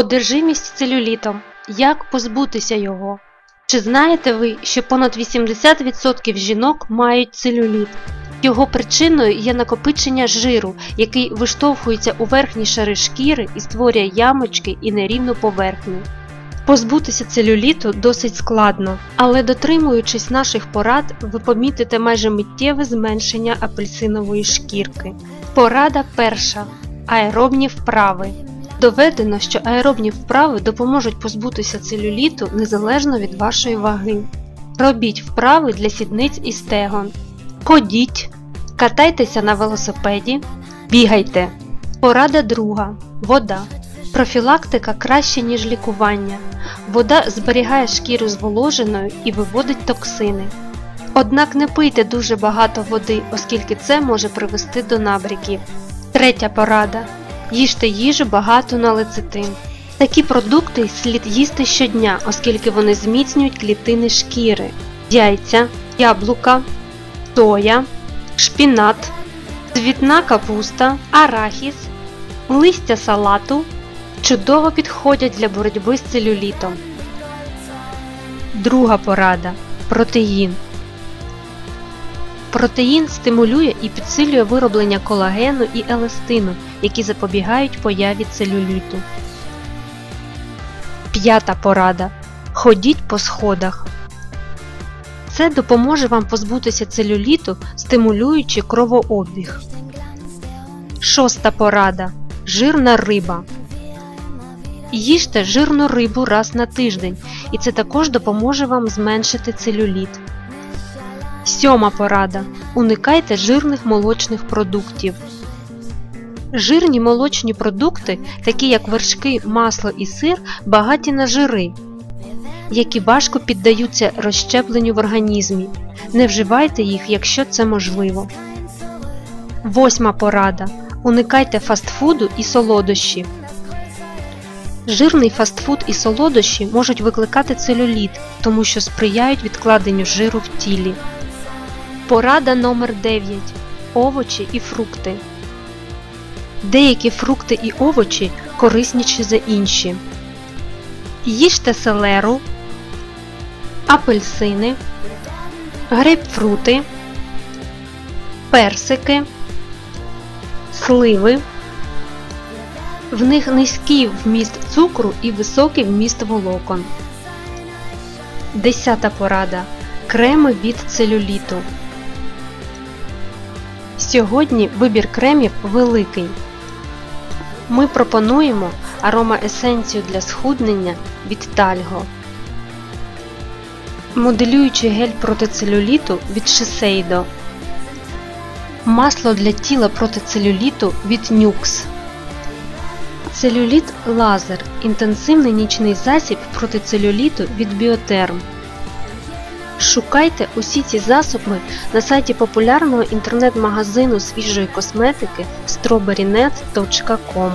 Одержимість целюлітом. Як позбутися його? Чи знаєте ви, що понад 80% жінок мають целюліт? Його причиною є накопичення жиру, який виштовхується у верхні шари шкіри і створює ямочки і нерівну поверхню. Позбутися целюліту досить складно, але дотримуючись наших порад, ви помітите майже миттєве зменшення апельсинової шкірки. Порада перша. Аеробні вправи. Доведено, що аеробні вправи допоможуть позбутися целюліту незалежно від вашої ваги. Робіть вправи для сідниць і стегон. Ходіть, катайтеся на велосипеді, бігайте. Порада друга. Вода. Профілактика краще, ніж лікування. Вода зберігає шкіру зволоженою і виводить токсини. Однак не пийте дуже багато води, оскільки це може привести до набряків. Третя порада. Їжте їжу багато на лецитин. Такі продукти слід їсти щодня, оскільки вони зміцнюють клітини шкіри, яйця, яблука, соя, шпінат, цвітна капуста, арахіс, листя салату чудово підходять для боротьби з целюлітом. Друга порада. Протеїн. Протеїн стимулює і підсилює вироблення колагену і еластину, які запобігають появі целюліту. П'ята порада. Ходіть по сходах. Це допоможе вам позбутися целюліту, стимулюючи кровообіг. Шоста порада. Жирна риба. Їжте жирну рибу раз на тиждень, і це також допоможе вам зменшити целюліт. Сьома порада. Уникайте жирних молочних продуктів. Жирні молочні продукти, такі як вершки, масло і сир, багаті на жири, які важко піддаються розщепленню в організмі. Не вживайте їх, якщо це можливо. Восьма порада. Уникайте фастфуду і солодощів. Жирний фастфуд і солодощі можуть викликати целюліт, тому що сприяють відкладенню жиру в тілі. Порада номер 9. Овочі і фрукти. Деякі фрукти і овочі корисніші за інші. Їжте селеру, апельсини, грейпфрути, персики, сливи. В них низький вміст цукру і високий вміст волокон. Десята порада. Креми від целюліту. Сьогодні вибір кремів великий. Ми пропонуємо аромаесенцію для схуднення від Тальго. Моделюючий гель проти целюліту від Shiseido. Масло для тіла проти целюліту від Nux. Целюліт лазер. Інтенсивний нічний засіб проти целюліту від Біотерм. Шукайте усі ці засоби на сайті популярного інтернет-магазину свіжої косметики strawberrynet.com